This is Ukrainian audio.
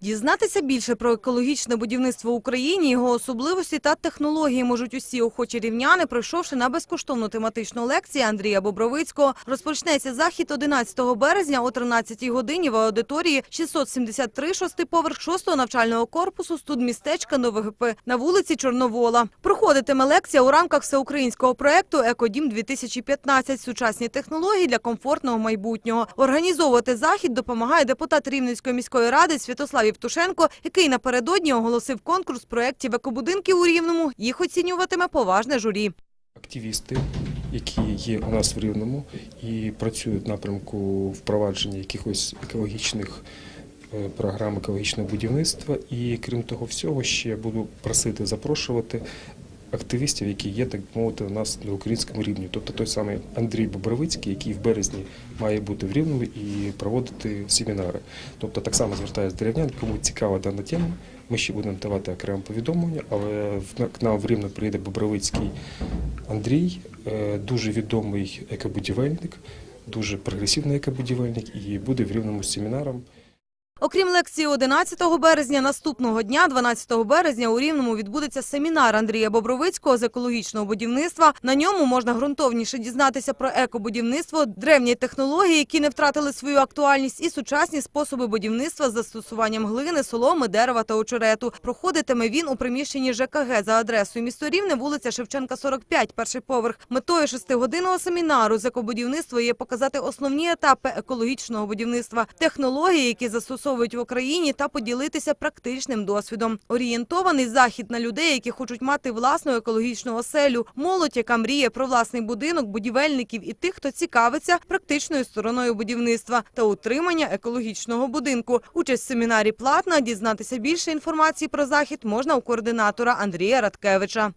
Дізнатися більше про екологічне будівництво в Україні, його особливості та технології можуть усі охочі рівняни, пройшовши на безкоштовну тематичну лекцію Андрія Бобровицького. Розпочнеться захід 11 березня о 13 годині в аудиторії 673 шостий поверх 6 навчального корпусу студмістечка НовГП на вулиці Чорновола. Проходитиме лекція у рамках всеукраїнського проекту Екодім 2015 Сучасні технології для комфортного майбутнього. Організовувати захід допомагає депутат Рівненської міської ради Святослав Євтушенко, який напередодні оголосив конкурс проєктів екобудинків у Рівному. Їх оцінюватиме поважне журі. активісти, які є у нас в Рівному і працюють в напрямку впровадження якихось екологічних е, програм екологічного будівництва. І крім того всього, ще буду просити запрошувати активістів, які є, так мовити, у нас на українському рівні. Тобто той самий Андрій Бобровицький, який в березні має бути в Рівному і проводити семінари. Тобто так само звертаюся до рівнян, кому цікава дана тема. Ми ще будемо давати окреме повідомлення, але к нам в Рівне приїде Бобровицький Андрій, е, дуже відомий екобудівельник, дуже прогресивний екобудівельник і буде в рівному семінаром. Окрім лекції 11 березня, наступного дня, 12 березня, у Рівному відбудеться семінар Андрія Бобровицького з екологічного будівництва. На ньому можна ґрунтовніше дізнатися про екобудівництво, древні технології, які не втратили свою актуальність, і сучасні способи будівництва з застосуванням глини, соломи, дерева та очерету. Проходитиме він у приміщенні ЖКГ за адресою місто Рівне, вулиця Шевченка, 45, перший поверх. Метою шестигодинного семінару з екобудівництва є показати основні етапи екологічного будівництва, технології, які застосовують в Україні, та поділитися практичним досвідом. Орієнтований захід на людей, які хочуть мати власну екологічну оселю, молодь, яка мріє про власний будинок, будівельників і тих, хто цікавиться практичною стороною будівництва та утримання екологічного будинку. Участь в семінарі платна. Дізнатися більше інформації про захід можна у координатора Андрія Радкевича.